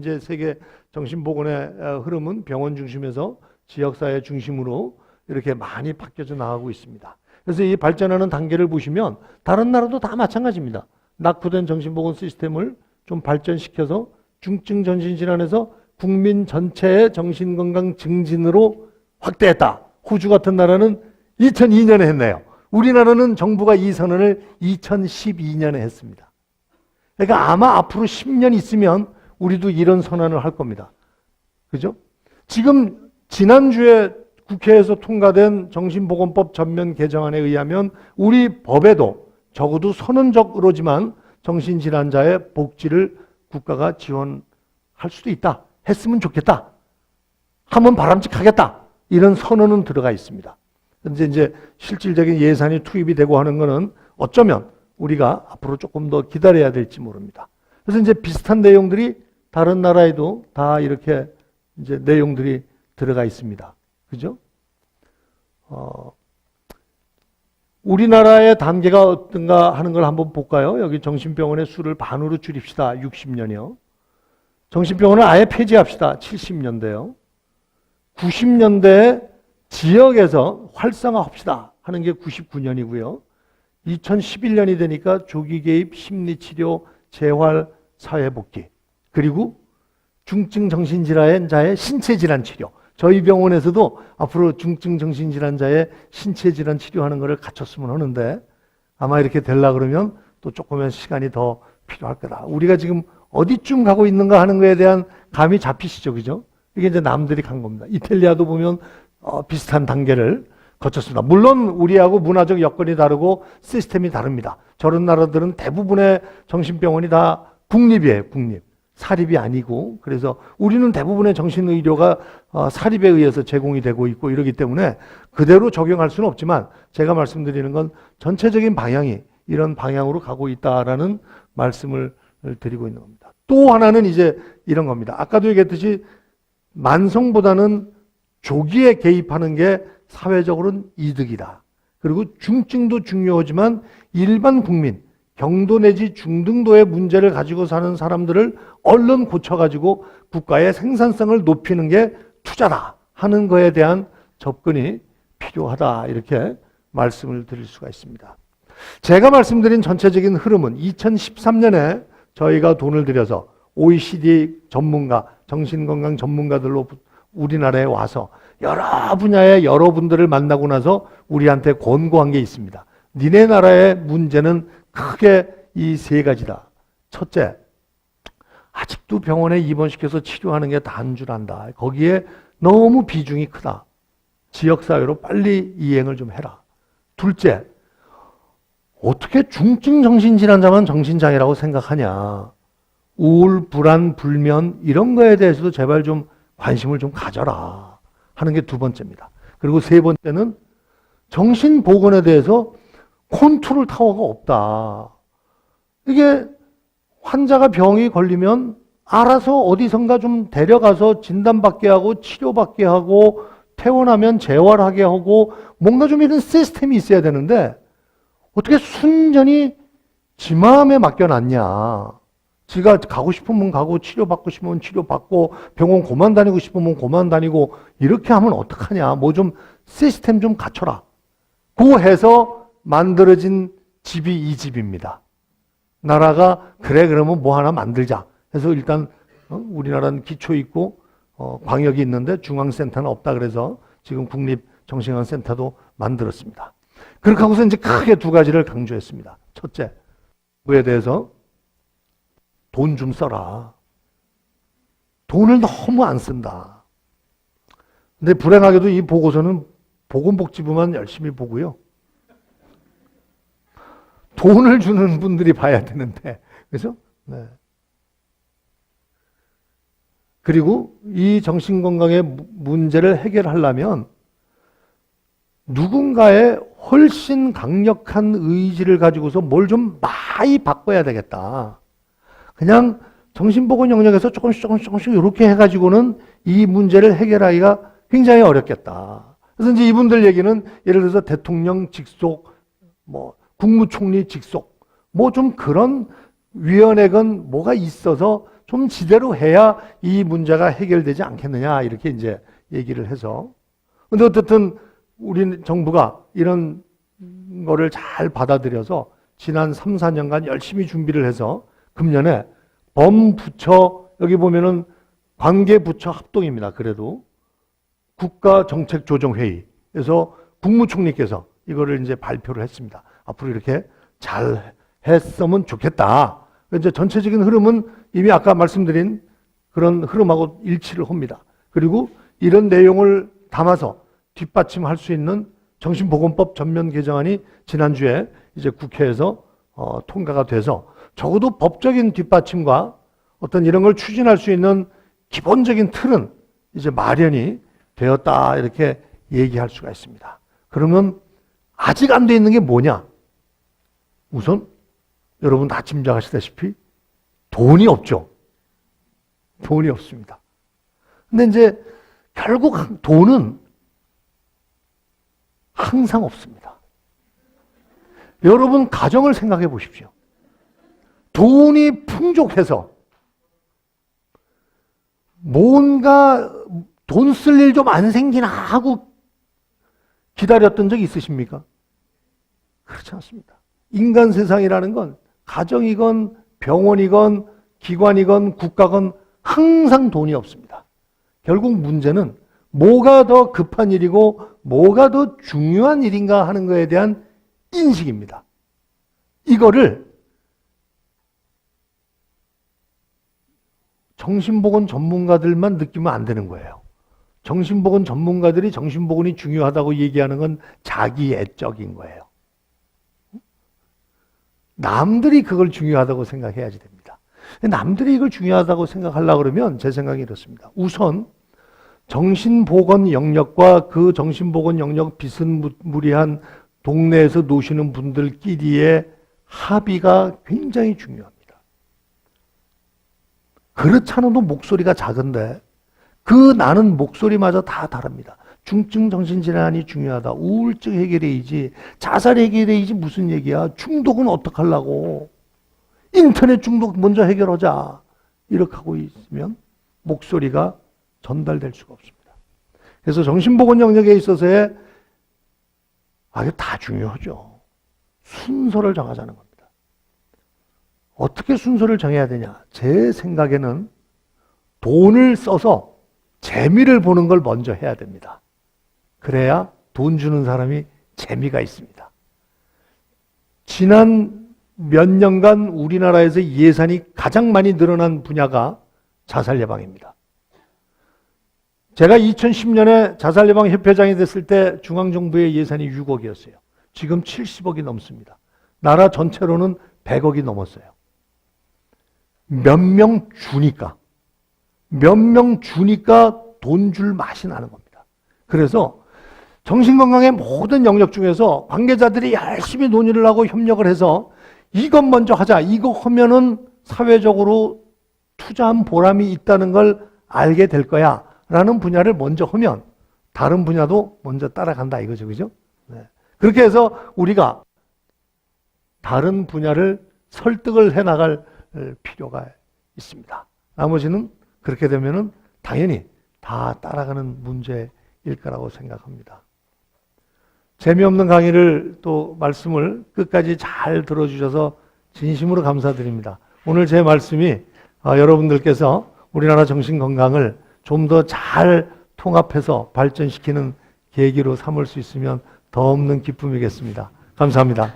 이제 세계 정신보건의 어, 흐름은 병원 중심에서 지역사회 중심으로 이렇게 많이 바뀌어져 나가고 있습니다. 그래서 이 발전하는 단계를 보시면 다른 나라도 다 마찬가지입니다. 낙후된 정신보건 시스템을 좀 발전시켜서 중증 전신질환에서 국민 전체의 정신건강 증진으로 확대했다. 호주 같은 나라는 2002년에 했네요. 우리나라는 정부가 이 선언을 2012년에 했습니다. 그러니까 아마 앞으로 10년 있으면 우리도 이런 선언을 할 겁니다. 그죠? 지금 지난주에 국회에서 통과된 정신보건법 전면 개정안에 의하면 우리 법에도 적어도 선언적으로지만 정신질환자의 복지를 국가가 지원할 수도 있다. 했으면 좋겠다. 하면 바람직하겠다. 이런 선언은 들어가 있습니다. 근데 이제 실질적인 예산이 투입이 되고 하는 거는 어쩌면 우리가 앞으로 조금 더 기다려야 될지 모릅니다. 그래서 이제 비슷한 내용들이 다른 나라에도 다 이렇게 이제 내용들이 들어가 있습니다. 그죠? 어, 우리나라의 단계가 어떤가 하는 걸 한번 볼까요? 여기 정신병원의 수를 반으로 줄입시다. 60년이요. 정신병원을 아예 폐지합시다. 70년대요. 90년대 지역에서 활성화합시다 하는 게 99년이고요. 2011년이 되니까 조기 개입 심리치료 재활 사회복귀 그리고 중증 정신질환자의 신체질환 치료 저희 병원에서도 앞으로 중증 정신질환자의 신체질환 치료하는 것을 갖췄으면 하는데 아마 이렇게 되려 그러면 또 조금의 시간이 더 필요할 거다. 우리가 지금 어디쯤 가고 있는가 하는 것에 대한 감이 잡히시죠, 그죠? 이게 이제 남들이 간 겁니다. 이탈리아도 보면 어, 비슷한 단계를 거쳤습니다. 물론 우리하고 문화적 여건이 다르고 시스템이 다릅니다. 저런 나라들은 대부분의 정신병원이 다 국립이에요, 국립. 사립이 아니고 그래서 우리는 대부분의 정신의료가 어, 사립에 의해서 제공이 되고 있고 이러기 때문에 그대로 적용할 수는 없지만 제가 말씀드리는 건 전체적인 방향이 이런 방향으로 가고 있다라는 말씀을 드리고 있는 겁니다. 또 하나는 이제 이런 겁니다. 아까도 얘기했듯이 만성보다는 조기에 개입하는 게 사회적으로는 이득이다. 그리고 중증도 중요하지만 일반 국민, 경도 내지 중등도의 문제를 가지고 사는 사람들을 얼른 고쳐가지고 국가의 생산성을 높이는 게 투자다 하는 거에 대한 접근이 필요하다. 이렇게 말씀을 드릴 수가 있습니다. 제가 말씀드린 전체적인 흐름은 2013년에 저희가 돈을 들여서 OECD 전문가, 정신건강 전문가들로 우리나라에 와서 여러 분야의 여러분들을 만나고 나서 우리한테 권고한 게 있습니다. 니네 나라의 문제는 크게 이 세 가지다. 첫째, 아직도 병원에 입원시켜서 치료하는 게 다인 줄 안다. 거기에 너무 비중이 크다. 지역사회로 빨리 이행을 좀 해라. 둘째, 어떻게 중증 정신질환자만 정신장애라고 생각하냐. 우울, 불안, 불면 이런 거에 대해서도 제발 좀 관심을 좀 가져라 하는 게 두 번째입니다. 그리고 세 번째는 정신보건에 대해서 컨트롤 타워가 없다. 이게 환자가 병이 걸리면 알아서 어디선가 좀 데려가서 진단받게 하고 치료받게 하고 퇴원하면 재활하게 하고 뭔가 좀 이런 시스템이 있어야 되는데 어떻게 순전히 지 마음에 맡겨놨냐. 지가 가고 싶으면 가고 치료받고 싶으면 치료받고 병원 고만 다니고 싶으면 고만 다니고 이렇게 하면 어떡하냐. 뭐 좀 시스템 좀 갖춰라. 고 해서 만들어진 집이 이 집입니다. 나라가 그래 그러면 뭐 하나 만들자. 해서 일단 어? 우리나라는 기초 있고 어, 광역이 있는데 중앙센터는 없다 그래서 지금 국립 정신건센터도 만들었습니다. 그렇게 하고서 이제 크게 두 가지를 강조했습니다. 첫째, 그에 대해서 돈 좀 써라. 돈을 너무 안 쓴다. 근데 불행하게도 이 보고서는 보건복지부만 열심히 보고요. 돈을 주는 분들이 봐야 되는데, 그래서 네. 그리고 이 정신건강의 문제를 해결하려면 누군가의 훨씬 강력한 의지를 가지고서 뭘 좀 많이 바꿔야 되겠다. 그냥 정신보건 영역에서 조금씩 조금씩 조금씩 이렇게 해가지고는 이 문제를 해결하기가 굉장히 어렵겠다. 그래서 이제 이분들 얘기는 예를 들어서 대통령 직속, 뭐 국무총리 직속, 뭐 좀 그런 위원회건 뭐가 있어서 좀 지대로 해야 이 문제가 해결되지 않겠느냐 이렇게 이제 얘기를 해서 근데 어쨌든 우리 정부가 이런 거를 잘 받아들여서 지난 3, 4년간 열심히 준비를 해서 금년에 범부처 여기 보면은 관계부처 합동입니다. 그래도 국가정책조정회의에서 국무총리께서 이거를 이제 발표를 했습니다. 앞으로 이렇게 잘 했으면 좋겠다. 이제 전체적인 흐름은 이미 아까 말씀드린 그런 흐름하고 일치를 합니다. 그리고 이런 내용을 담아서 뒷받침할 수 있는 정신보건법 전면 개정안이 지난주에 이제 국회에서 어, 통과가 돼서 적어도 법적인 뒷받침과 어떤 이런 걸 추진할 수 있는 기본적인 틀은 이제 마련이 되었다 이렇게 얘기할 수가 있습니다. 그러면 아직 안 돼 있는 게 뭐냐? 우선 여러분 다 짐작하시다시피 돈이 없죠. 돈이 없습니다. 근데 이제 결국 돈은 항상 없습니다. 여러분 가정을 생각해 보십시오. 돈이 풍족해서 뭔가 돈 쓸 일 좀 안 생기나 하고 기다렸던 적 있으십니까? 그렇지 않습니다. 인간 세상이라는 건 가정이건 병원이건 기관이건 국가건 항상 돈이 없습니다. 결국 문제는 뭐가 더 급한 일이고 뭐가 더 중요한 일인가 하는 것에 대한 인식입니다. 이거를 정신보건 전문가들만 느끼면 안 되는 거예요. 정신보건 전문가들이 정신보건이 중요하다고 얘기하는 건 자기 애적인 거예요. 남들이 그걸 중요하다고 생각해야지 됩니다. 남들이 이걸 중요하다고 생각하려고 그러면 제 생각이 이렇습니다. 우선 정신보건 영역과 그 정신보건 영역 비스무리한 동네에서 노시는 분들끼리의 합의가 굉장히 중요합니다. 그렇잖아도 목소리가 작은데 그 나는 목소리마저 다 다릅니다. 중증 정신질환이 중요하다. 우울증 해결해야지. 자살 해결해야지 무슨 얘기야. 중독은 어떡하려고. 인터넷 중독 먼저 해결하자. 이렇게 하고 있으면 목소리가 전달될 수가 없습니다. 그래서 정신보건 영역에 있어서의 아, 이게 다 중요하죠. 순서를 정하자는 겁니다. 어떻게 순서를 정해야 되냐? 제 생각에는 돈을 써서 재미를 보는 걸 먼저 해야 됩니다. 그래야 돈 주는 사람이 재미가 있습니다. 지난 몇 년간 우리나라에서 예산이 가장 많이 늘어난 분야가 자살 예방입니다. 제가 2010년에 자살 예방 협회장이 됐을 때 중앙 정부의 예산이 6억이었어요. 지금 70억이 넘습니다. 나라 전체로는 100억이 넘었어요. 몇 명 주니까 몇 명 주니까 돈 줄 맛이 나는 겁니다. 그래서 정신건강의 모든 영역 중에서 관계자들이 열심히 논의를 하고 협력을 해서 이것 먼저 하자. 이거 하면은 사회적으로 투자한 보람이 있다는 걸 알게 될 거야. 라는 분야를 먼저 하면 다른 분야도 먼저 따라간다 이거죠. 그죠? 네. 그렇게 해서 우리가 다른 분야를 설득을 해 나갈 필요가 있습니다. 나머지는 그렇게 되면은 당연히 다 따라가는 문제일 거라고 생각합니다. 재미없는 강의를 또 말씀을 끝까지 잘 들어주셔서 진심으로 감사드립니다. 오늘 제 말씀이 어, 여러분들께서 우리나라 정신 건강을 좀 더 잘 통합해서 발전시키는 계기로 삼을 수 있으면 더 없는 기쁨이겠습니다. 감사합니다.